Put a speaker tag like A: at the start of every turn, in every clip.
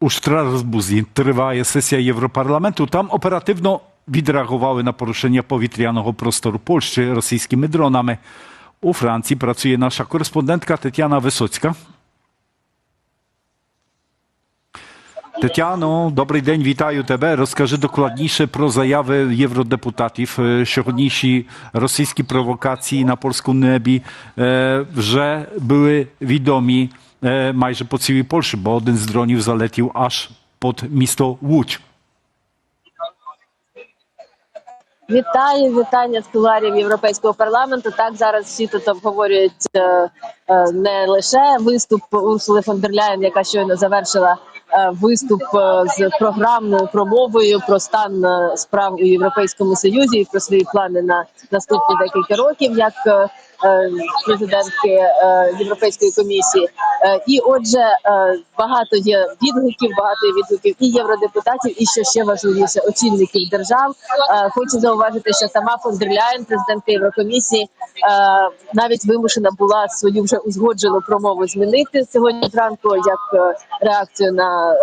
A: У Штрасбурзі триває сесія Європарламенту. Там оперативно відреагували на порушення повітряного простору Польщі російськими дронами. У Франції працює наша кореспондентка Тетяна Висоцька. Тетяно, добрий день, вітаю тебе. Розкажи докладніше про заяви євродепутатів. Е, Сьогоднішні російські провокації на польському небі е, вже були відомі е, майже по цілій Польщі, бо один з дронів залетів аж під місто Łódź.
B: Вітаю, вітання з кулуарів Європейського парламенту. Так зараз всі тут обговорюють е, е, не лише виступ Урсули фон дер Ляєн, яка щойно завершила е, виступ з програмною промовою про стан справ у Європейському Союзі і про свої плани на наступні декілька років, як президентки Європейської комісії. Е, І отже, е, багато є відгуків, багато є відгуків і євродепутатів, і що ще важливіше, очільників держав. Е, Хочу зауважити, що сама фон дер президентка Єврокомісії, навіть вимушена була свою вже узгоджену промову змінити сьогодні зранку як реакцію на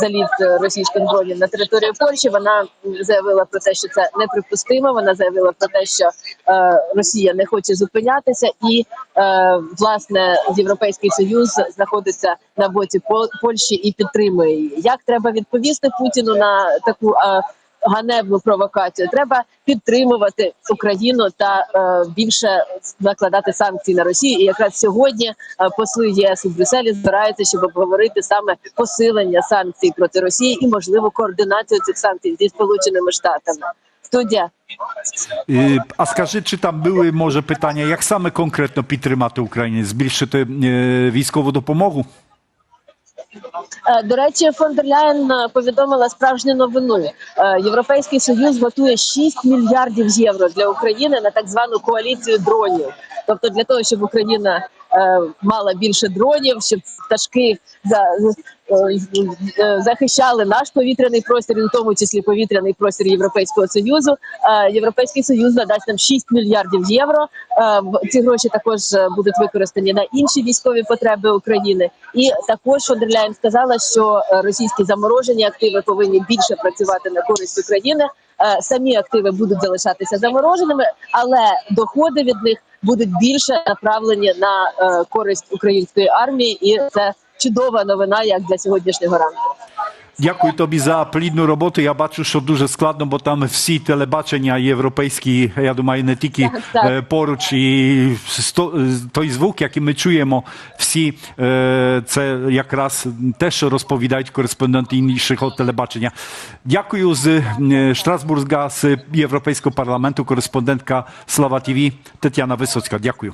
B: заліт е, російських дронів на територію Польщі. Вона заявила про те, що це неприпустимо. Вона заявила про те, що е, Росія не хоче зупинятися, і е, власне Європейський Союз знаходиться на боці Пол- Польщі і підтримує її. Як треба відповісти Путіну на таку е, ганебну провокацію? Треба підтримувати Україну та е, більше накладати санкції на Росію. І якраз сьогодні е, посли єС у Брюсселі збираються, щоб обговорити саме посилення санкцій проти Росії і можливо координацію цих санкцій зі сполученими штатами. Студія.
A: А скажи, чи там були, може, питання, як саме конкретно підтримати Україну? Збільшити е, військову допомогу?
B: Е, До речі, фон е, повідомила справжню новину. Е, Європейський союз готує 6 мільярдів євро для України на так звану коаліцію дронів. Тобто для того, щоб Україна мала більше дронів, щоб пташки захищали наш повітряний простір, і в тому числі повітряний простір Європейського союзу. Е, Європейський союз надасть нам 6 мільярдів євро. Е, Ці гроші також е, будуть використані на інші військові потреби України. І також фон дер Ляєн сказала, що е, російські заморожені активи повинні більше працювати на користь України. Е, Самі активи будуть залишатися замороженими, але доходи від них будуть більше направлені на е, користь української армії, і це чудова новина, як для сьогоднішнього ранку.
A: Дякую тобі за плідну роботу. Я бачу, що дуже складно, бо там всі телебачення європейські, я думаю, не тільки
B: Так, так.
A: е, поруч, і той звук, який ми чуємо, всі е, це якраз те, що розповідають кореспонденти іншого телебачення. Дякую з е, Штрасбурга, з Європейського парламенту, кореспондентка Слава ТВ Тетяна Висоцька. Дякую.